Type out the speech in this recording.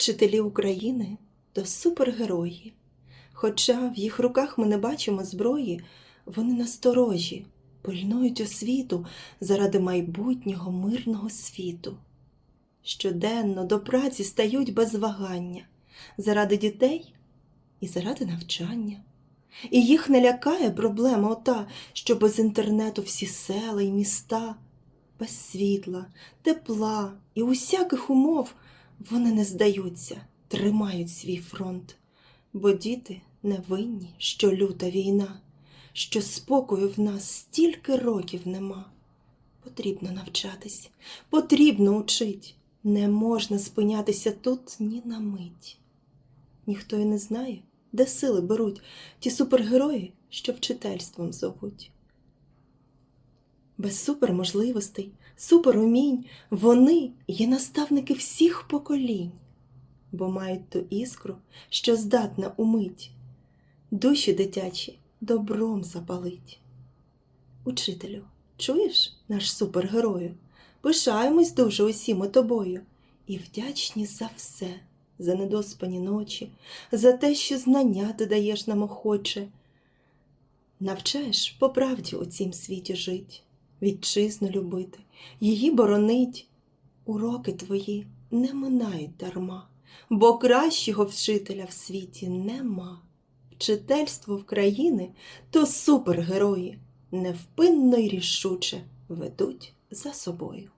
Вчителі України то супергерої. Хоча в їх руках ми не бачимо зброї, вони насторожі, пильнують освіту заради майбутнього мирного світу. Щоденно до праці стають без вагання заради дітей і заради навчання. І їх не лякає проблема ота, що без інтернету всі села й міста, без світла, тепла і усяких умов вони не здаються, тримають свій фронт, бо діти не винні, що люта війна, що спокою в нас стільки років нема. Потрібно навчатись, потрібно учить. Не можна спинятися тут ні на мить. Ніхто й не знає, де сили беруть ті супергерої, що вчительством зовуть. Без суперможливостей, суперумінь вони є наставники всіх поколінь, бо мають ту іскру, що здатна умить, душі дитячі добром запалить. Учителю, чуєш наш супергерою? Пишаємось дуже усі ми тобою і вдячні за все, за недоспані ночі, за те, що знання ти даєш нам охоче. Навчаєш по правді у цім світі жить, вітчизну любити, її боронить. Уроки твої не минають дарма, бо кращого вчителя в світі нема. Вчительство в то супергерої, невпинно й рішуче ведуть за собою.